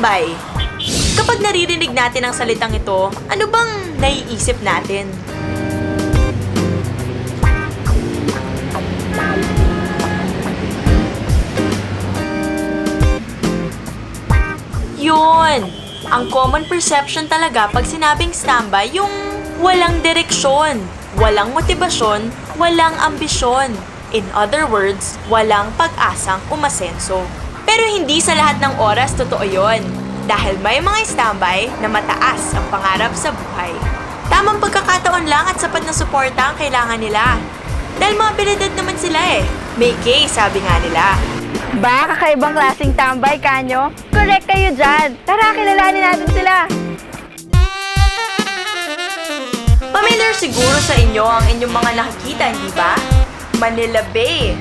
Standby. Kapag naririnig natin ang salitang ito, ano bang naiisip natin? Yun! Ang common perception talaga pag sinabing standby, yung walang direksyon, walang motibasyon, walang ambisyon. In other words, walang pag-asang umasenso. Pero hindi sa lahat ng oras totoo yon. Dahil may mga standby na mataas ang pangarap sa buhay. Tamang pagkakataon lang at sapat na suporta ang kailangan nila. Dahil mga abilidad naman sila eh. May K, sabi nga nila. Ba, kakaibang klaseng tambay, kanyo? Correct kayo dyan. Tara, kilalanin natin sila. Familiar siguro sa inyo ang inyong mga nakikita, hindi ba? Manila Bay,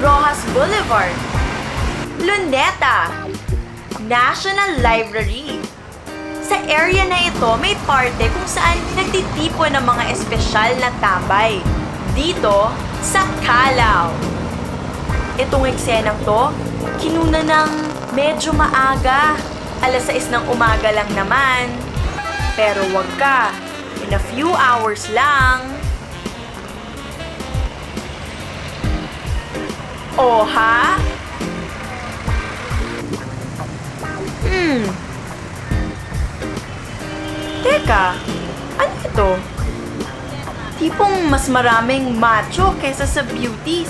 Rojas Boulevard, Luneta, National Library. Sa area na ito, may parte kung saan nagtitipon ng mga espesyal na tambay. Dito, sa Calao. Itong eksenang to, kinuna ng medyo maaga. Alas 6 ng umaga lang naman. Pero wag ka. In a few hours lang. Oh, ha? Hmm. Teka, ano ito? Tipong mas maraming macho kesa sa beauties.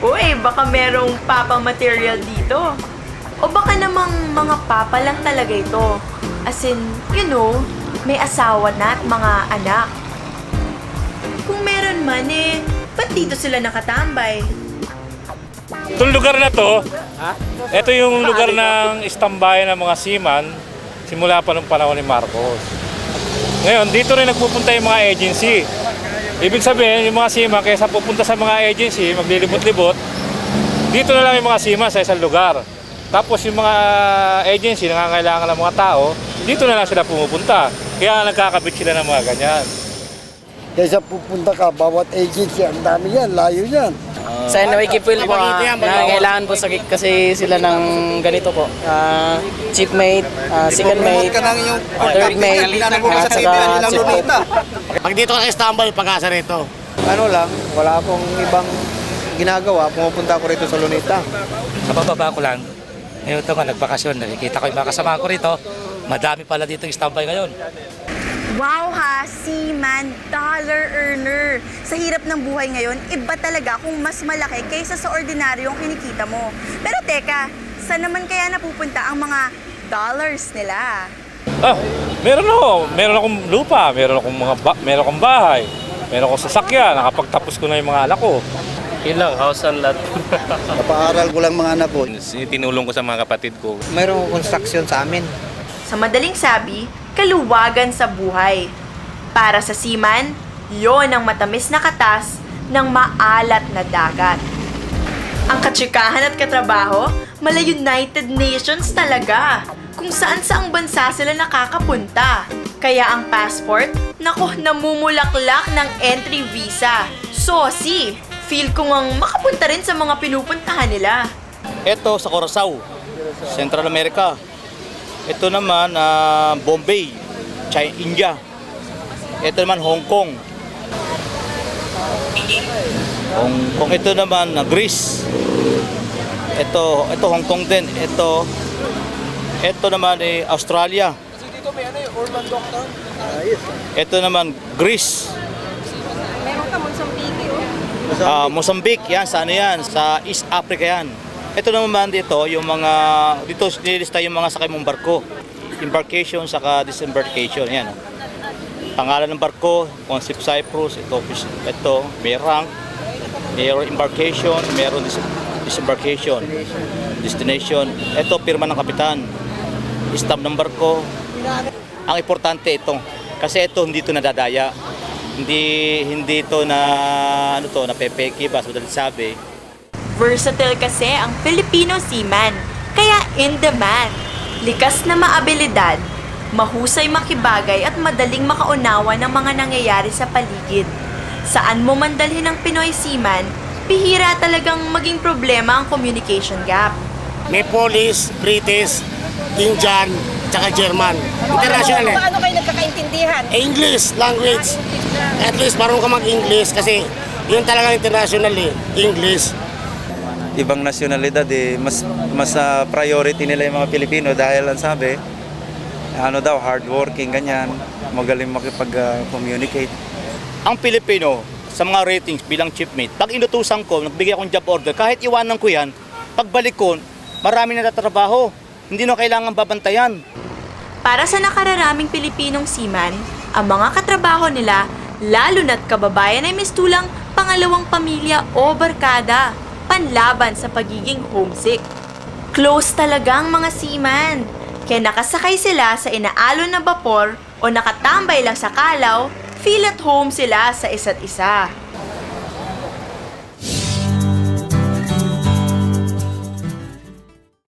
Uy, baka merong papa material dito. O baka namang mga papa lang talaga ito. As in, you know, may asawa na at mga anak. Kung meron man eh, ba't dito sila nakatambay? Itong lugar na to, ito yung lugar ng istambayan ng mga seaman simula pa nung panahon ni Marcos. Ngayon, dito rin nagpupunta yung mga agency. Ibig sabihin, yung mga seaman, kaysa pupunta sa mga agency, maglilibot-libot, dito na lang yung mga seaman sa isang lugar. Tapos yung mga agency, nangangailangan ng mga tao, dito na lang sila pumupunta. Kaya nagkakabit sila ng mga ganyan. Kaysa pupunta ka, bawat agency, ang dami yan, layo yan. Sa Nawikipil po, ah, nangangailangan po sa, kasi sila ng ganito po. ah chief mate, uh, second mate, ah, third mate, at saka chief mate. Pag dito ka Istanbul, pag-asa rito. ano lang, wala akong ibang ginagawa, pumupunta ako rito sa Lunita. Sa bababa ko lang, ngayon ito nga, nagbakasyon, nakikita ko yung mga kasama ko rito, madami pala dito yung standby ngayon. Wow ha, seaman, dollar earner. Sa hirap ng buhay ngayon, iba talaga kung mas malaki kaysa sa ordinaryong kinikita mo. Pero teka, saan naman kaya napupunta ang mga dollars nila? Ah, meron ako. Meron akong lupa, meron akong mga ba- meron akong bahay, meron akong sasakyan, nakapagtapos ko na yung mga anak ko. Yun lang, house and lot. Napaaral ko lang mga anak ko. Tinulong ko sa mga kapatid ko. Mayroong construction sa amin. Sa madaling sabi, kaluwagan sa buhay. Para sa seaman, yon ang matamis na katas ng maalat na dagat. Ang katsikahan at katrabaho, mala United Nations talaga, kung saan saang bansa sila nakakapunta. Kaya ang passport, nako, namumulaklak ng entry visa. Sosi, feel ko ngang makapunta rin sa mga pinupuntahan nila. Ito sa Curaçao, Central America. Ito naman, ah, Bombay, China, India. Ito naman, Hong Kong. Hong Kong. Ito naman, ah, Greece. Ito, ito Hong Kong din. Ito, ito naman, eh, Australia. Ito naman, Greece. Ah, Mozambique, yan, sa ano yan, sa East Africa yan. Ito naman dito, yung mga, dito nilista yung mga sakay mong barko. Embarkation, saka disembarkation, yan. Pangalan ng barko, Concept Cyprus, ito, ito, may rank, mayroon embarkation, mayroon dis- disembarkation, destination. Ito, pirma ng kapitan, stamp ng barko. Ang importante ito, kasi ito hindi ito nadadaya. Hindi hindi ito na ano to, na pepeki ba, so sabi. Versatile kasi ang Filipino seaman, kaya in demand. Likas na maabilidad, mahusay makibagay at madaling makaunawa ng mga nangyayari sa paligid. Saan mo man dalhin ang Pinoy seaman, bihira talagang maging problema ang communication gap. May Polish, British, Indian, tsaka German. International eh. Paano kayo nagkakaintindihan? English language. At least marunong ka mag-English kasi yun talaga international eh, English. Ibang nasyonalidad eh, mas, mas ah, priority nila yung mga Pilipino dahil ang sabi, ano daw, hardworking, ganyan, magaling makipag-communicate. Ang Pilipino, sa mga ratings bilang chipmate, pag inutusan ko, nagbigay akong job order, kahit iwanan ko yan, pagbalik ko, marami na tatrabaho. Hindi na kailangan babantayan. Para sa nakararaming Pilipinong seaman, ang mga katrabaho nila, lalo na't kababayan ay mistulang pangalawang pamilya o barkada, panlaban sa pagiging homesick. Close talagang mga seaman, kaya nakasakay sila sa inaalon na bapor o nakatambay lang sa kalaw, feel at home sila sa isa't isa.